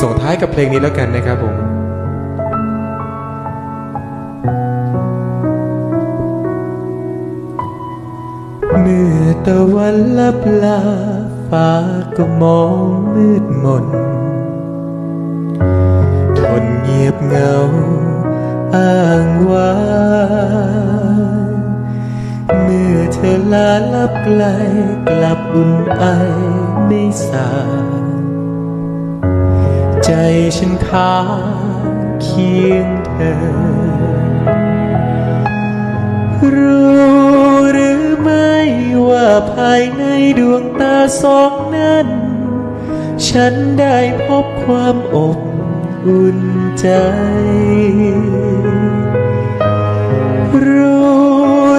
ส่งท้ายกับเพลงนี้แล้วกันนะครับผมเมื่อตะวันลับลาฟ้าก็มองมืดมน ทนเงียบเงาอ้างว้างเมื่อเธอลาลับไกลกลับอุ่นไอไม่สาง ใจฉันค้าเคียงเธอ รู้หรือไม่ว่าภายในดวงตาสองนั้น ฉันได้พบความอบอุ่นใจ รู้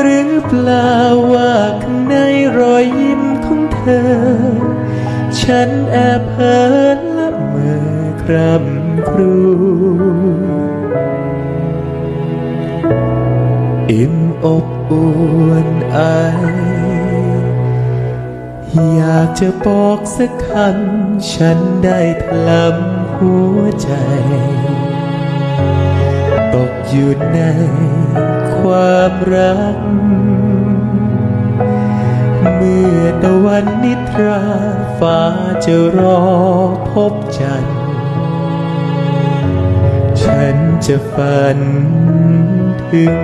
หรือเปล่าว่าข้างในรอยยิ้มของเธอ ฉันแอบเพ้อลอ ครำครวญอิ่มอบอุ่นไอ อยากจะบอกสักคำฉันได้ถลำหัวใจ ตกอยู่ในความรัก เมื่อตะวันนิทราฟ้าจะรอพบจันทร์ จะฝันถึง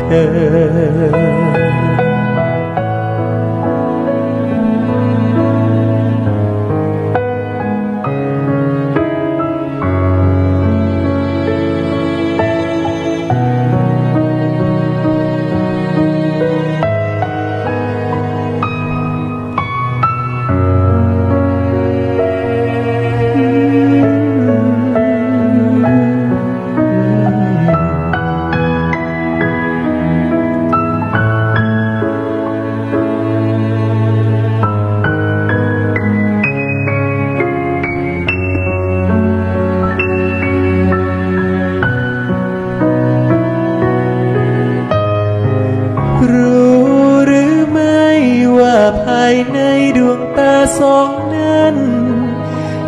เธอ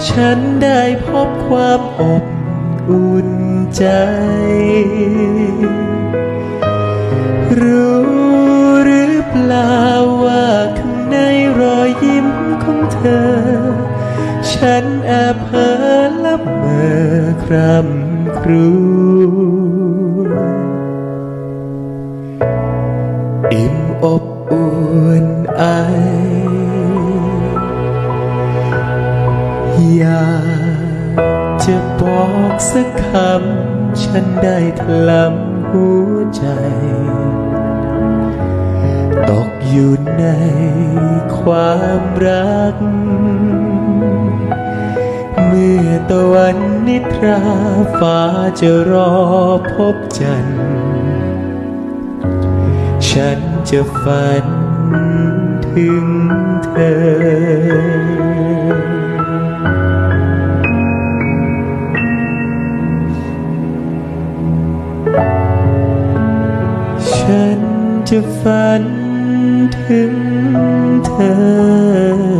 ฉันได้พบความอบอุ่นใจ รู้หรือเปล่าว่าข้างในรอยยิ้มของเธอ ฉันแอบเพ้อละเมอครำครว อยากจะบอกสักคำ ฉันได้ถลำหัวใจ ตกอยู่ในความรัก เมื่อตะวันนิทราฟ้าจะรอพบจันทร์ฉันจะฝันถึงเธอ จะฝันถึงเธอ